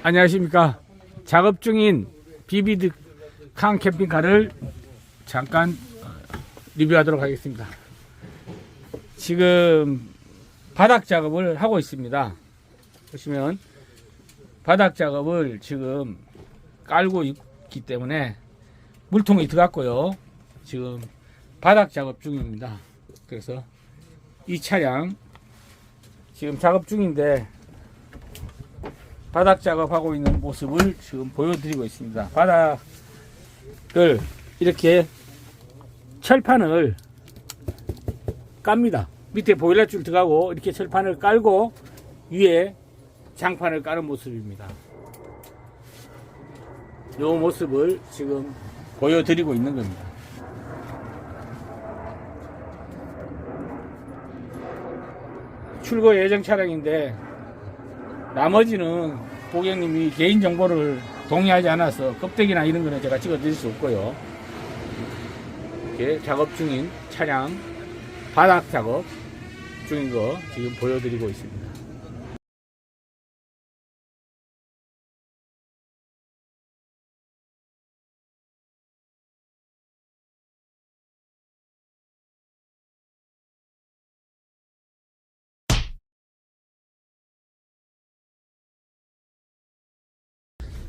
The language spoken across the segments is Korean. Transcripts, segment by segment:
안녕하십니까. 작업 중인 비비드 칸 캠핑카를 잠깐 어, 리뷰하도록 하겠습니다. 지금 바닥 작업을 하고 있습니다. 보시면 바닥 작업을 지금 깔고 있기 때문에 물통이 들어갔고요. 지금 바닥 작업 중입니다. 그래서 이 차량 지금 작업 중인데 바닥 작업하고 있는 모습을 지금 보여드리고 있습니다. 바닥을 이렇게 철판을 깝니다. 밑에 보일러줄 들어가고 이렇게 철판을 깔고 위에 장판을 까는 모습입니다. 이 모습을 지금 보여드리고 있는 겁니다. 출고 예정 차량인데 나머지는 고객님이 개인 정보를 동의하지 않아서 껍데기나 이런 거는 제가 찍어 드릴 수 없고요. 이렇게 작업 중인 차량 바닥 작업 중인 거 지금 보여드리고 있습니다.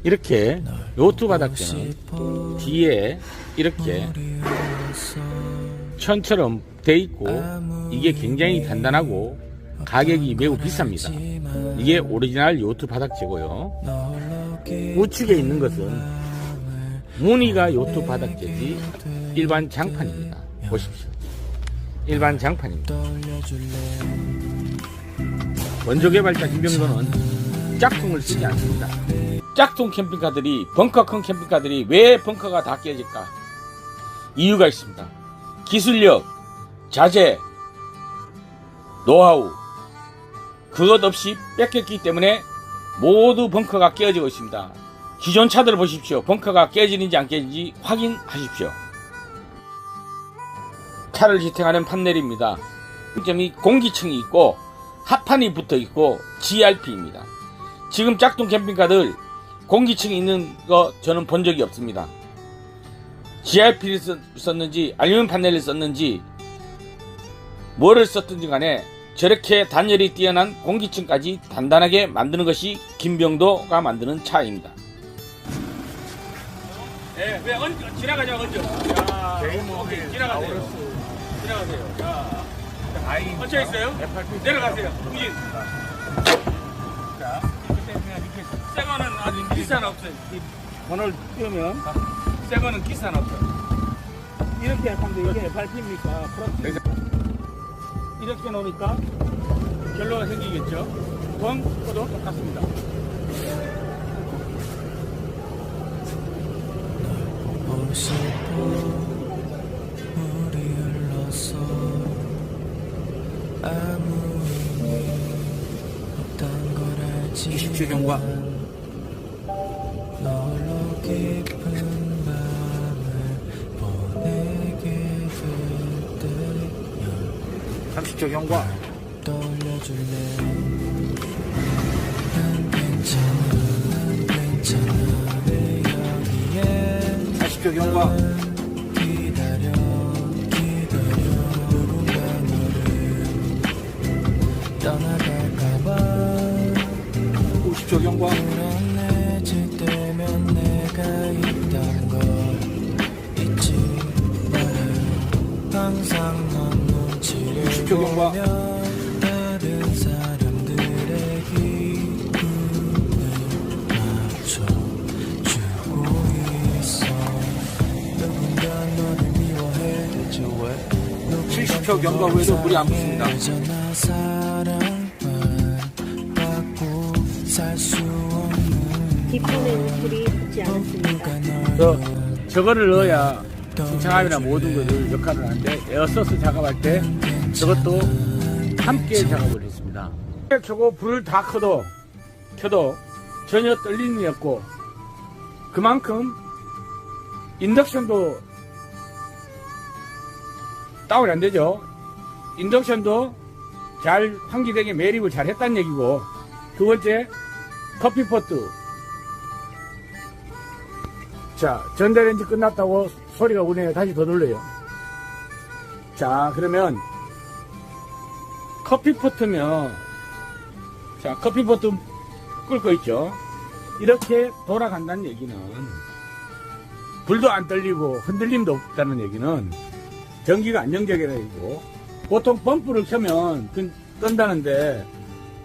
이렇게 요트 바닥재는 뒤에 이렇게 천처럼 돼 있고 이게 굉장히 단단하고 가격이 매우 비쌉니다. 이게 오리지널 요트 바닥재고요. 우측에 있는 것은 무늬가 요트 바닥재지 일반 장판입니다. 보십시오. 일반 장판입니다. 원조 개발자 김병도는 짝퉁을 쓰지 않습니다. 짝퉁 캠핑카들이 벙커 큰 캠핑카들이 왜 벙커가 다 깨질까? 이유가 있습니다. 기술력, 자재, 노하우 그것 없이 뺏겼기 때문에 모두 벙커가 깨어지고 있습니다. 기존 차들을 보십시오. 벙커가 깨지는지 안 깨지는지 확인하십시오. 차를 지탱하는 판넬입니다. 점이 공기층이 있고 하판이 붙어 있고 GRP입니다. 지금 짝퉁 캠핑카들 공기층이 있는 거 저는 본 적이 없습니다. GRP를 썼- 썼는지 알루미늄 판넬을 썼는지 뭐를 썼든지 간에 저렇게 단열이 뛰어난 공기층까지 단단하게 만드는 것이 김병도가 만드는 차입니다. 네, 왜 얹, 지나가자 얹어. 야, 오케이, 지나가세요. 지나가세요. 자, 얹혀 있어요? 내려가세요. 후진. 기산 없어요. 이 번호를 띄우면 새 거는 기산 없어요. 이렇게 하면 이게 밟힙니까? 플러스. 이렇게 놓으니까 결로가 생기겠죠. 벙커도 똑같습니다. 보고 싶어 우리 흘러서 아무 의미 없단 걸 알지 27 경과. 30초 경과. 떠올려줄래 난 괜찮아 난 괜찮아 왜 여기에 40초 경과. 기다려 기다려 누군가 너를 떠나갈까봐 50초 경과. 대체 왜 70초 경과 후에도 물이 안 붙습니다. 붙지 저, 저거를 넣어야 신청함이나 모든 것을 역할을 하는데 에어서스 작업할 때 저것도 함께 작업을 했습니다. 저거 불을 다 켜도 켜도 전혀 떨림이 없고 그만큼 인덕션도 다운이 안 되죠. 인덕션도 잘 환기되게 매립을 잘 했다는 얘기고 두 번째 커피포트 자, 전자레인지 끝났다고 소리가 우네요. 다시 더 돌려요. 자, 그러면 커피포트면 자, 커피포트 끓고 있죠. 이렇게 돌아간다는 얘기는 불도 안 떨리고 흔들림도 없다는 얘기는 전기가 안정적이라는 얘기고 보통 펌프를 켜면 끈- 끈다는데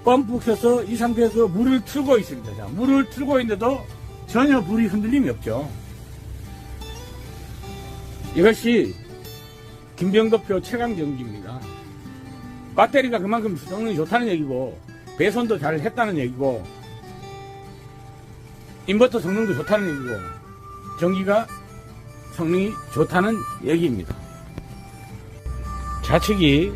펌프 켜서 이 상태에서 물을 틀고 있습니다. 자, 물을 틀고 있는데도 전혀 불이 흔들림이 없죠. 이것이 김병도표 최강 전기입니다. 배터리가 그만큼 성능이 좋다는 얘기고 배선도 잘 했다는 얘기고 인버터 성능도 좋다는 얘기고 전기가 성능이 좋다는 얘기입니다. 좌측이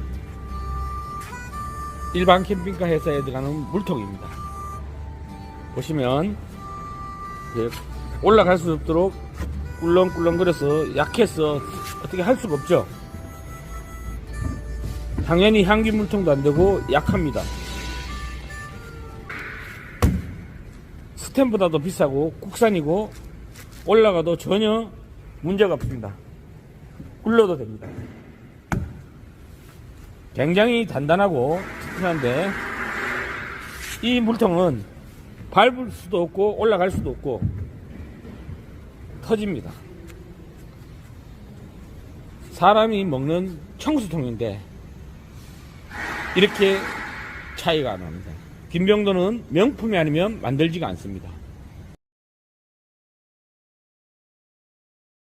일반 캠핑카 회사에 들어가는 물통입니다. 보시면 예, 올라갈 수 없도록 꿀렁꿀렁거려서 약해서 어떻게 할 수가 없죠. 당연히 향기 물통도 안 되고 약합니다. 스템보다도 비싸고 국산이고 올라가도 전혀 문제가 없습니다. 굴러도 됩니다. 굉장히 단단하고 튼튼한데 이 물통은 밟을 수도 없고 올라갈 수도 없고 터집니다. 사람이 먹는 청수통인데 이렇게 차이가 납니다. 김병도는 명품이 아니면 만들지가 않습니다.